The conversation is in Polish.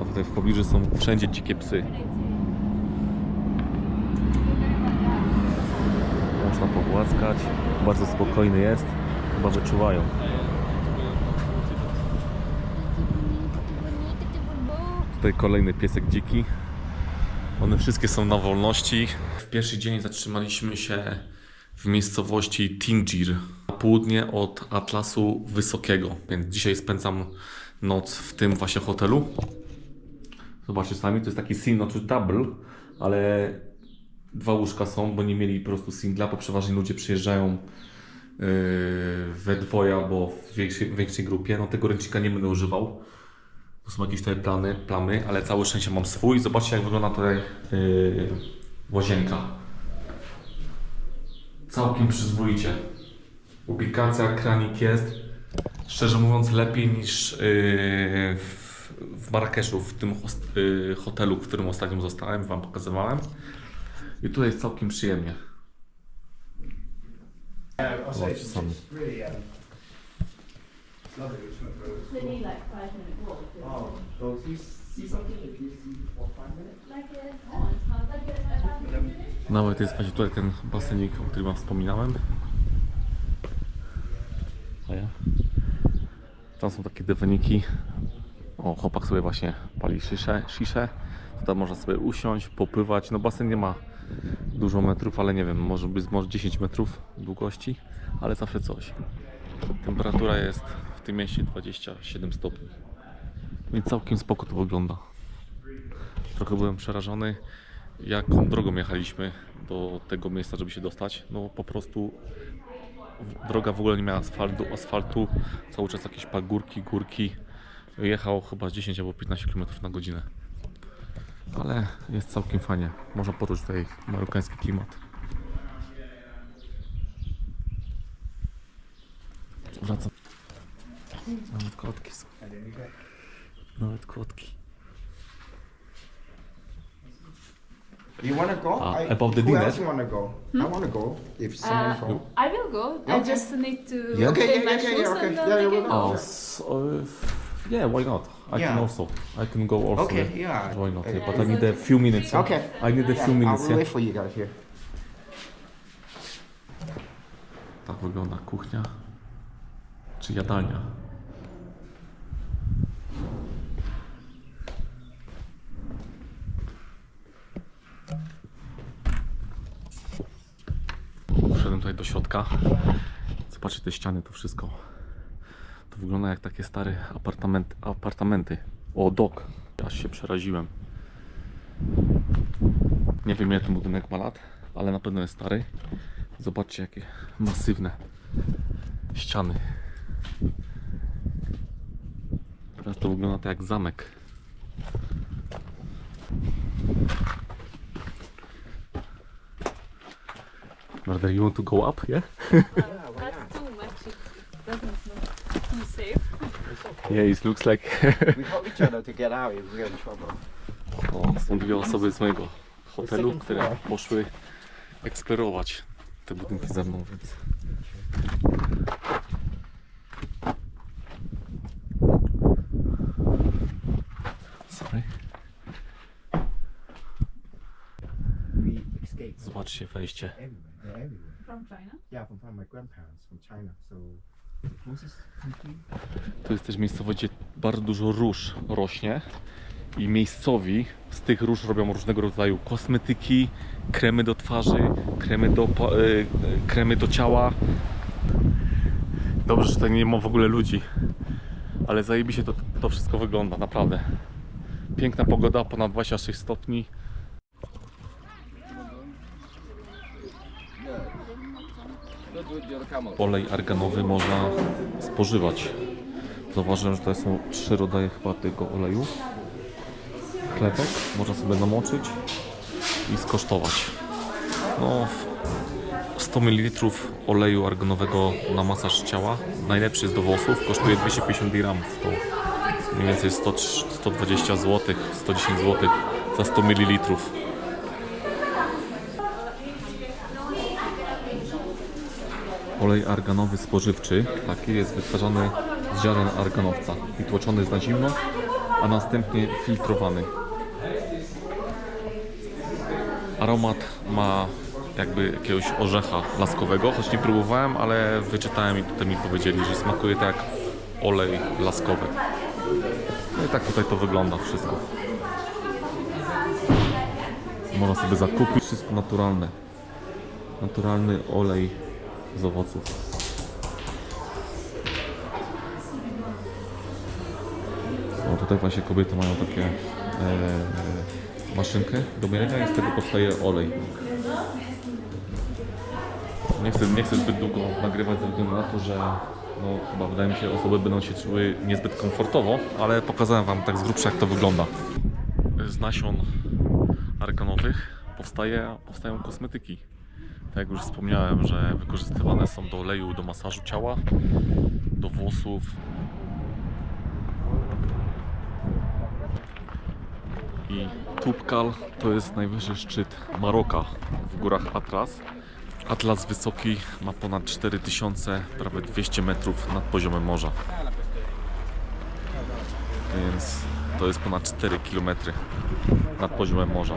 A tutaj w pobliżu są wszędzie dzikie psy. Można pogłaskać. Bardzo spokojny jest. Chyba wyczuwają. Tutaj kolejny piesek dziki. One wszystkie są na wolności. W pierwszy dzień zatrzymaliśmy się w miejscowości Tingir, na południe od Atlasu Wysokiego. Więc dzisiaj spędzam noc w tym właśnie hotelu. Zobaczcie sami, to jest taki single, czy double, ale dwa łóżka są, bo nie mieli po prostu singla, bo przeważnie ludzie przyjeżdżają yy, we dwoje albo w większej, większej grupie. No tego ręcznika nie będę używał. To są jakieś tutaj plany, plamy, ale całe szczęście mam swój. Zobaczcie jak wygląda tutaj yy, łazienka. Całkiem przyzwoicie. Ubikacja, kranik jest. Szczerze mówiąc lepiej niż yy, w, w Marrakeszu, w tym host, yy, hotelu, w którym ostatnio zostałem, Wam pokazywałem. I tutaj jest całkiem przyjemnie. Like a, Nawet jest właśnie tutaj ten basenik, o którym Wam wspominałem. A ja? Tam są takie dywaniki. O, chłopak sobie właśnie pali szyszę, sziszę. Tutaj można sobie usiąść, popływać. No basen nie ma dużo metrów, ale nie wiem, może być może 10 metrów długości, ale zawsze coś. Temperatura jest w tym mieście 27 stopni. Więc całkiem spoko to wygląda. Trochę byłem przerażony, jaką drogą jechaliśmy do tego miejsca, żeby się dostać. No po prostu droga w ogóle nie miała asfaltu, asfaltu cały czas jakieś pagórki, górki. Jechał chyba z 10 albo 15 km na godzinę. Ale jest całkiem fajnie. Można poczuć tutaj marokański klimat. Wracam. Nawet kotki są. Nawet kotki. You want to go? Ah, I, above the who dinner? else want to go? I want to go. If someone Uh, go. I will go. I Okay. just need to Yeah, okay, yeah, my yeah, yeah, shoes okay. Yeah, I you can will go. go. Oh, so, uh, yeah, why not? I can Yeah. also. I can go also. Okay, there. yeah. Why not? Yeah, but I need a few minutes. yeah. Okay. I need a few minutes. will Yeah. wait for you guys here. Tak wygląda kuchnia. Czy jadalnia. Wszedłem tutaj do środka. Zobaczcie te ściany, to wszystko. Wygląda jak takie stare apartament, apartamenty. O, dok. Aż się przeraziłem. Nie wiem ile ten budynek ma lat, ale na pewno jest stary. Zobaczcie jakie masywne ściany. Teraz to wygląda tak jak zamek. Brother, you want to go up, yeah? safe. Yeah, it looks like... We help each other to get out if we're in trouble. O, są dwie osoby z mojego hotelu, które poszły eksplorować te budynki ze mną, więc... Sorry. We escaped Zobaczcie wejście. From China? Yeah, from, from my grandparents from China. So. To jest też miejscowość, gdzie bardzo dużo róż rośnie i miejscowi z tych róż robią różnego rodzaju kosmetyki, kremy do twarzy, kremy do, e, e, kremy do ciała. Dobrze, że tutaj nie ma w ogóle ludzi, ale zajebiście to, to wszystko wygląda, naprawdę. Piękna pogoda, ponad 26 stopni. Olej arganowy można spożywać. Zauważyłem, że to są trzy rodzaje chyba tego oleju. Chlebek można sobie namoczyć i skosztować. No, w 100 ml oleju arganowego na masaż ciała, najlepszy jest do włosów, kosztuje 250 gramów. To mniej więcej 100, 120 zł, 110 zł za 100 ml. Olej arganowy spożywczy, taki jest wytwarzany z ziaren arganowca i tłoczony na zimno a następnie filtrowany. Aromat ma jakby jakiegoś orzecha laskowego, choć nie próbowałem, ale wyczytałem i tutaj mi powiedzieli, że smakuje tak jak olej laskowy. No i tak tutaj to wygląda wszystko. Można sobie zakupić wszystko naturalne. Naturalny olej z owoców. O, tutaj właśnie kobiety mają takie e, maszynkę do mielenia i z tego powstaje olej. Nie chcę, nie chcę zbyt długo nagrywać ze względu na to, że no, chyba wydaje mi się osoby będą się czuły niezbyt komfortowo, ale pokazałem Wam tak z grubsza jak to wygląda. Z nasion arganowych powstaje, powstają kosmetyki. Tak jak już wspomniałem, że wykorzystywane są do oleju, do masażu ciała, do włosów. I Tubkal to jest najwyższy szczyt Maroka w górach Atlas. Atlas wysoki ma ponad 4000, prawie 200 metrów nad poziomem morza. Więc to jest ponad 4 km nad poziomem morza.